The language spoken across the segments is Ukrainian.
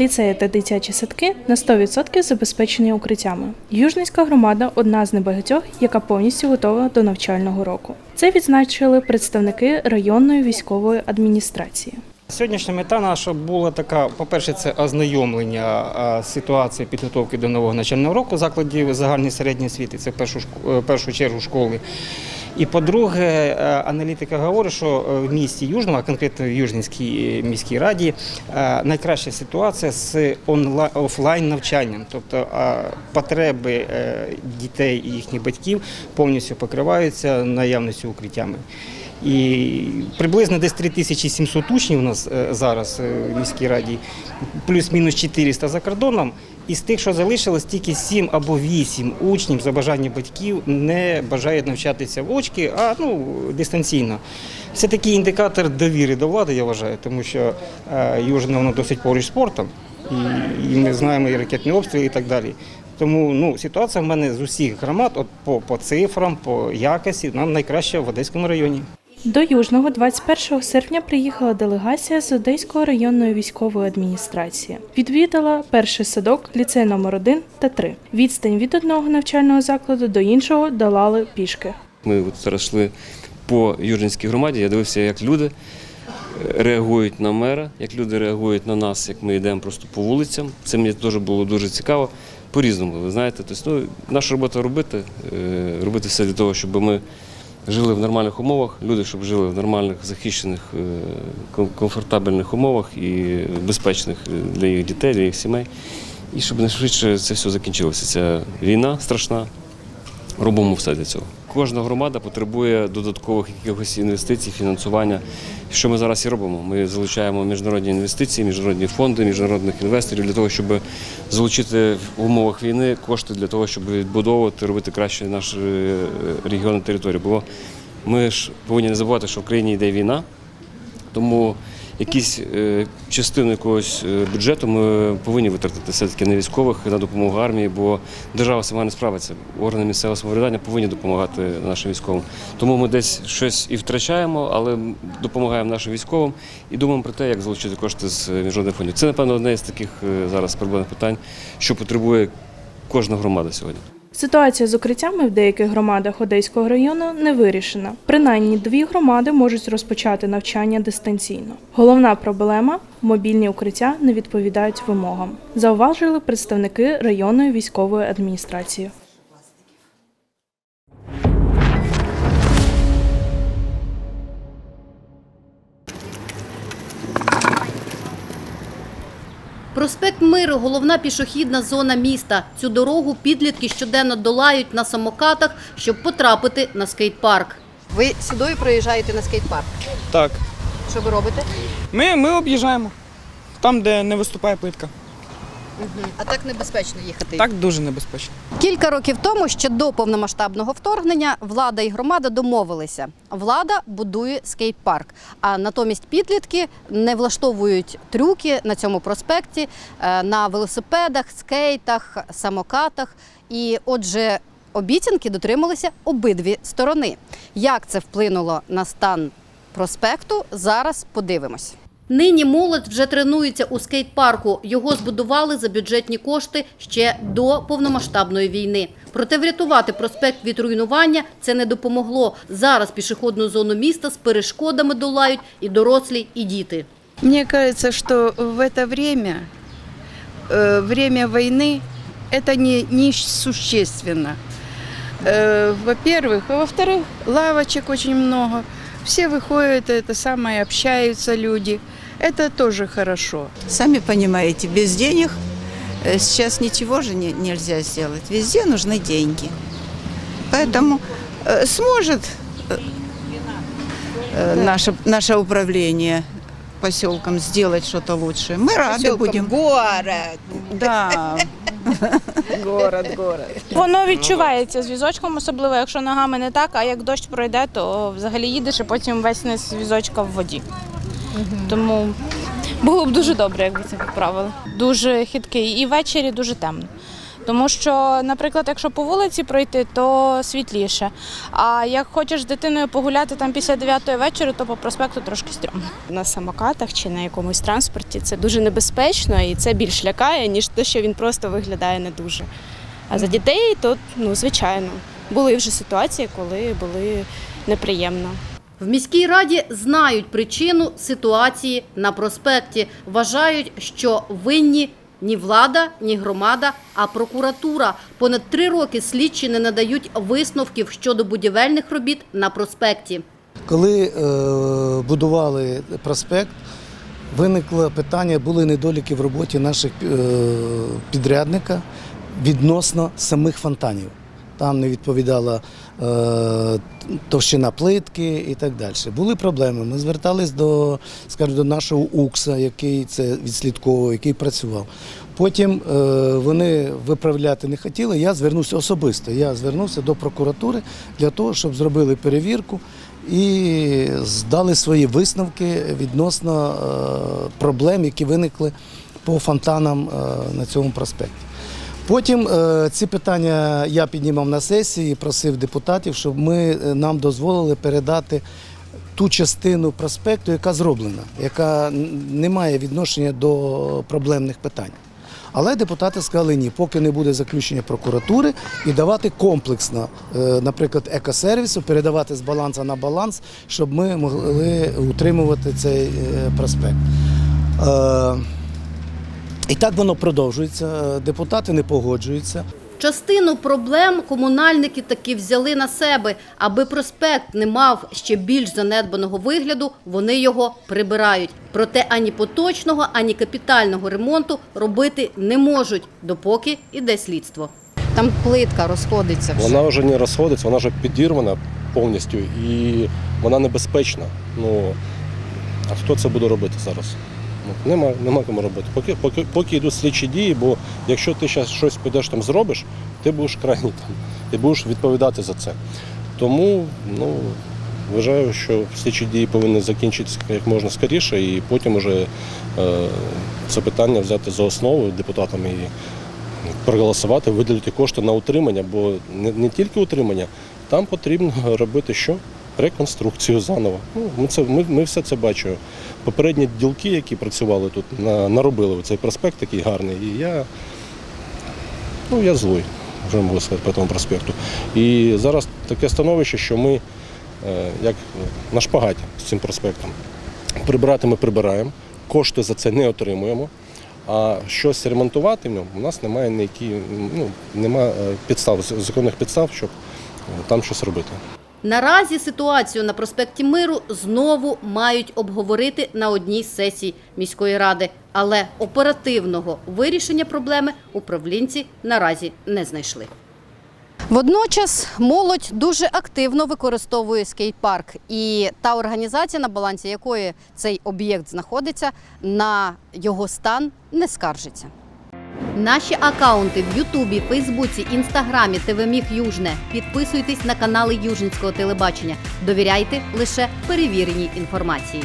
Ліцеї та дитячі садки на 100% забезпечені укриттями. Южницька громада одна з небагатьох, яка повністю готова до навчального року. Це відзначили представники районної військової адміністрації. Сьогоднішня мета наша була така: по-перше, це ознайомлення ситуації підготовки до нового навчального року закладів загальної середньої освіти, це в першу, е, першу чергу школи. І по-друге, е, аналітика говорить, що е, в місті Южному, а конкретно в Южненській е, міській раді, найкраща ситуація з офлайн навчанням, тобто потреби дітей і їхніх батьків повністю покриваються наявністю укриттями. І приблизно десь 3700 учнів у нас е, зараз е, в міській раді, плюс-мінус 400 за кордоном. І з тих, що залишилось, тільки 7 або 8 учнів за бажання батьків не бажають навчатися в очки, а ну, дистанційно. Це такий індикатор довіри до влади, я вважаю, тому що Южне воно досить поруч спортом, і, і ми знаємо і ракетні обстріли і так далі. Тому ну, ситуація в мене з усіх громад, от по, по цифрам, по якості, нам найкраща в Одеському районі. До Южного 21 серпня приїхала делегація з Одеської районної військової адміністрації. Відвідала перший садок, ліцей номер 1 та 3. Відстань від одного навчального закладу до іншого долали пішки. Ми от зараз йшли по Южинській громаді. Я дивився, як люди реагують на мера, як люди реагують на нас, як ми йдемо просто по вулицям. Це мені теж було дуже цікаво. По-різному, ви знаєте. Тобто, ну, наша робота робити, е, робити все для того, щоб ми жили в нормальних умовах, люди, щоб жили в нормальних, захищених, е, комфортабельних умовах і безпечних для їх дітей, для їх сімей. І щоб найшвидше це все закінчилося. Ця війна страшна, робимо все для цього. Кожна громада потребує додаткових якихось інвестицій, фінансування. Що ми зараз і робимо? Ми залучаємо міжнародні інвестиції, міжнародні фонди, міжнародних інвесторів для того, щоб залучити в умовах війни кошти для того, щоб відбудовувати, робити краще наш е, регіон і територію. Бо ми ж повинні не забувати, що в країні йде війна, тому якісь е, частину якогось е, бюджету ми повинні витратити все-таки на військових, на допомогу армії, бо держава сама не справиться. Органи місцевого самоврядування повинні допомагати нашим військовим. Тому ми десь щось і втрачаємо, але допомагаємо нашим військовим і думаємо про те, як залучити кошти з е, міжнародних фондів. Це, напевно, одне з таких зараз проблемних питань, що потребує кожна громада сьогодні. Ситуація з укриттями в деяких громадах Одеського району не вирішена. Принаймні дві громади можуть розпочати навчання дистанційно. Головна проблема мобільні укриття не відповідають вимогам, зауважили представники районної військової адміністрації. Проспект Миру – головна пішохідна зона міста. Цю дорогу підлітки щоденно долають на самокатах, щоб потрапити на скейт-парк. Ви сюди проїжджаєте на скейт-парк. Так. Що ви робите? Ми, ми об'їжджаємо. Там, де не виступає плитка. А так небезпечно їхати. Так дуже небезпечно. Кілька років тому, ще до повномасштабного вторгнення, влада і громада домовилися. Влада будує скейт-парк, а натомість підлітки не влаштовують трюки на цьому проспекті е, на велосипедах, скейтах, самокатах. І отже, обіцянки дотрималися обидві сторони. Як це вплинуло на стан проспекту, зараз подивимось. Нині молодь вже тренується у скейт-парку. Його збудували за бюджетні кошти ще до повномасштабної війни. Проте врятувати проспект від руйнування це не допомогло. Зараз пішохідну зону міста з перешкодами долають і дорослі, і діти. Мне кажется, что в это время, э, время войны, это не, не существенно. Э, во-первых. А во-вторых, лавочек очень много. Все выходят, это самое, общаются люди. Это тоже хорошо. Сами понимаете, без денег э, сейчас ничего же не- нельзя сделать. Везде нужны деньги. Поэтому э, сможет э, э, наше, наше управление поселком сделать что-то лучше. Мы рады будем. Город. Да. город, город. Воно відчувається з візочком, особливо якщо ногами не так, а як дощ пройде, то взагалі їдеш і потім весь низ візочка в воді. Тому було б дуже добре, якби це поправили. Дуже хиткий і ввечері дуже темно. Тому що, наприклад, якщо по вулиці пройти, то світліше. А як хочеш з дитиною погуляти там після 9 вечора, то по проспекту трошки стрьомно. на самокатах чи на якомусь транспорті. Це дуже небезпечно і це більш лякає, ніж те, що він просто виглядає не дуже. А за дітей, то ну звичайно. Були вже ситуації, коли були неприємно. В міській раді знають причину ситуації на проспекті. Вважають, що винні ні влада, ні громада, а прокуратура. Понад три роки слідчі не надають висновків щодо будівельних робіт на проспекті. Коли е, будували проспект, виникло питання, були недоліки в роботі наших е, підрядника відносно самих фонтанів. Там не відповідала товщина плитки і так далі. Були проблеми. Ми звертались до, скажімо, до нашого УКСа, який це відслідковував, який працював. Потім е, вони виправляти не хотіли. Я звернувся особисто. Я звернувся до прокуратури для того, щоб зробили перевірку і здали свої висновки відносно е, проблем, які виникли по фонтанам е, на цьому проспекті. Потім е, ці питання я піднімав на сесії, просив депутатів, щоб ми е, нам дозволили передати ту частину проспекту, яка зроблена, яка не має відношення до проблемних питань. Але депутати сказали ні, поки не буде заключення прокуратури і давати комплексно, е, наприклад, екосервісу, передавати з балансу на баланс, щоб ми могли утримувати цей проспект. І так воно продовжується. Е, Депутати не погоджуються. Частину проблем комунальники таки взяли на себе. Аби проспект не мав ще більш занедбаного вигляду, вони його прибирають. Проте ані поточного, ані капітального ремонту робити не можуть, допоки іде слідство. Там плитка розходиться. все. Вона вже не розходиться, вона вже підірвана повністю і вона небезпечна. Ну, а хто це буде робити зараз? Ну, нема, нема кому робити. Поки, поки, поки йдуть слідчі дії, бо якщо ти зараз щось підеш там зробиш, ти будеш крайній там і будеш відповідати за це. Тому ну, вважаю, що слідчі дії повинні закінчитися як можна скоріше, і потім вже е, це питання взяти за основу депутатами і проголосувати, виділити кошти на утримання, бо не, не тільки утримання, там потрібно робити що? Реконструкцію заново. Ну, ми, це, ми, ми все це бачимо. Попередні ділки, які працювали тут, на, наробили цей проспект такий гарний. І я, ну, я злий, вже можу сказати, по тому проспекту. І зараз таке становище, що ми е, як на шпагаті з цим проспектом. Прибирати ми прибираємо, кошти за це не отримуємо. А щось ремонтувати в ньому у нас немає ніякі, ну, немає підстав, законних підстав, щоб е, там щось робити. Наразі ситуацію на проспекті Миру знову мають обговорити на одній з сесій міської ради, але оперативного вирішення проблеми управлінці наразі не знайшли. Водночас молодь дуже активно використовує скейт-парк, і та організація, на балансі якої цей об'єкт знаходиться, на його стан не скаржиться. Наші акаунти в Ютубі, Фейсбуці, Інстаграмі, ТВМІГ Южне. Підписуйтесь на канали Южницького телебачення. Довіряйте лише перевіреній інформації.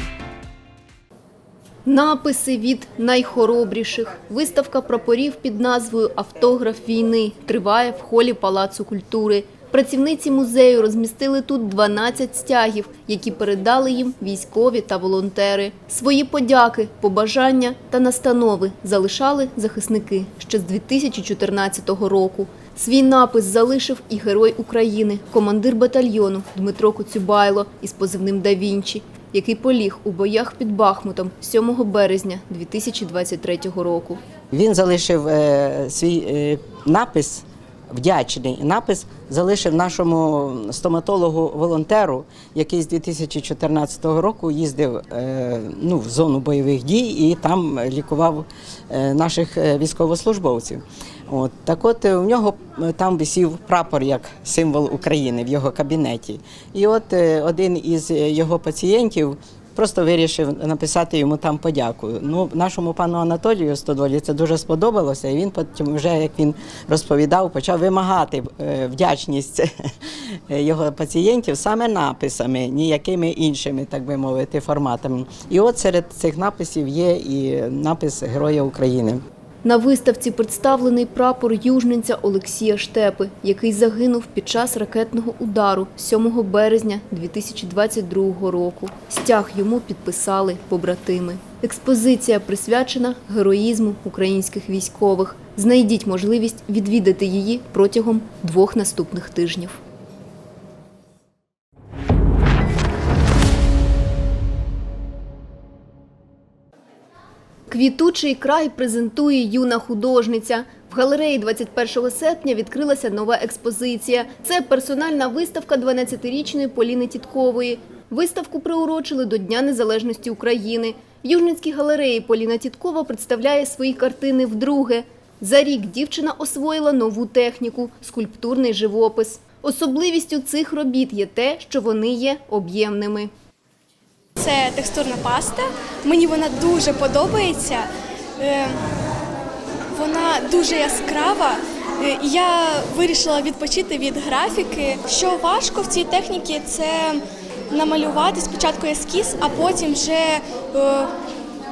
Написи від найхоробріших. Виставка прапорів під назвою Автограф війни триває в холі Палацу культури. Працівниці музею розмістили тут 12 стягів, які передали їм військові та волонтери. Свої подяки, побажання та настанови залишали захисники ще з 2014 року. Свій напис залишив і герой України, командир батальйону Дмитро Коцюбайло із позивним «Да Вінчі», який поліг у боях під Бахмутом 7 березня 2023 року. Він залишив е, свій е, напис, вдячний напис, залишив нашому стоматологу-волонтеру, який з 2014 року їздив е, ну, в зону бойових дій і там лікував е, наших е, військовослужбовців. От так, от у нього там висів прапор як символ України в його кабінеті. І от один із його пацієнтів Просто вирішив написати йому там подяку. Ну, нашому пану Анатолію Стодолі це дуже сподобалося, і він потім, вже як він розповідав, почав вимагати е, вдячність його пацієнтів саме написами, ніякими іншими, так би мовити, форматами. І от серед цих написів є і напис Героя України. На виставці представлений прапор южненця Олексія Штепи, який загинув під час ракетного удару 7 березня 2022 року. Стяг йому підписали побратими. Експозиція присвячена героїзму українських військових. Знайдіть можливість відвідати її протягом двох наступних тижнів. Квітучий край презентує юна художниця. В галереї 21 серпня відкрилася нова експозиція. Це персональна виставка 12-річної Поліни Тіткової. Виставку приурочили до Дня Незалежності України. В Южницькій галереї Поліна Тіткова представляє свої картини вдруге. За рік дівчина освоїла нову техніку – скульптурний живопис. Особливістю цих робіт є те, що вони є об'ємними. Це текстурна паста. Мені вона дуже подобається. Е, Вона дуже яскрава. Е, Я вирішила відпочити від графіки. Що важко в цій техніці, це намалювати спочатку ескіз, а потім вже е,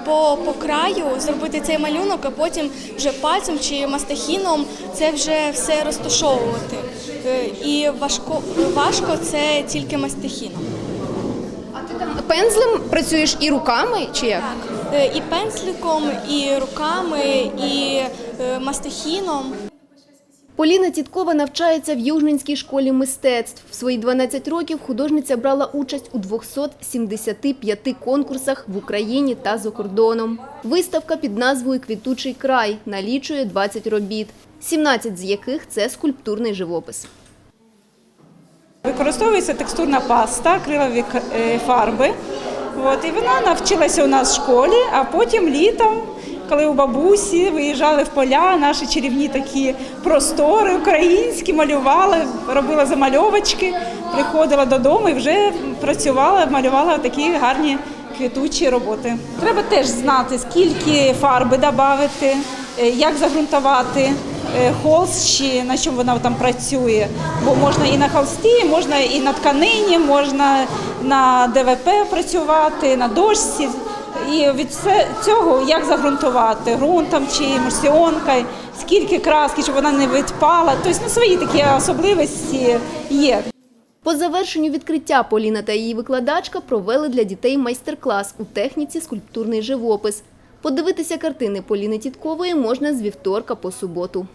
по, по краю зробити цей малюнок, а потім вже пальцем чи мастихіном це вже все розташовувати. І важко, важко це тільки мастихіном. Пензлем працюєш і руками, чи як? Е, І пензликом, і руками, і е, мастихіном. Поліна Тіткова навчається в Южненській школі мистецтв. В свої 12 років художниця брала участь у 275 конкурсах в Україні та за кордоном. Виставка під назвою Квітучий край налічує 20 робіт, 17 з яких це скульптурний живопис. Використовується текстурна паста, акрилові е, фарби. От, і вона навчилася у нас в школі, а потім літом, коли у бабусі виїжджали в поля, наші чарівні такі простори українські, малювали, робила замальовочки, приходила додому і вже працювала, малювала такі гарні квітучі роботи. Треба теж знати, скільки фарби додати, як загрунтувати е, холст чи на чому вона там працює. Бо можна і на холсті, можна і на тканині, можна на ДВП працювати, на дошці. І від цього як загрунтувати ґрунтом чи мурсіонкою, скільки краски, щоб вона не відпала. Тобто ну, свої такі особливості є. По завершенню відкриття Поліна та її викладачка провели для дітей майстер-клас у техніці скульптурний живопис. Подивитися картини Поліни Тіткової можна з вівторка по суботу.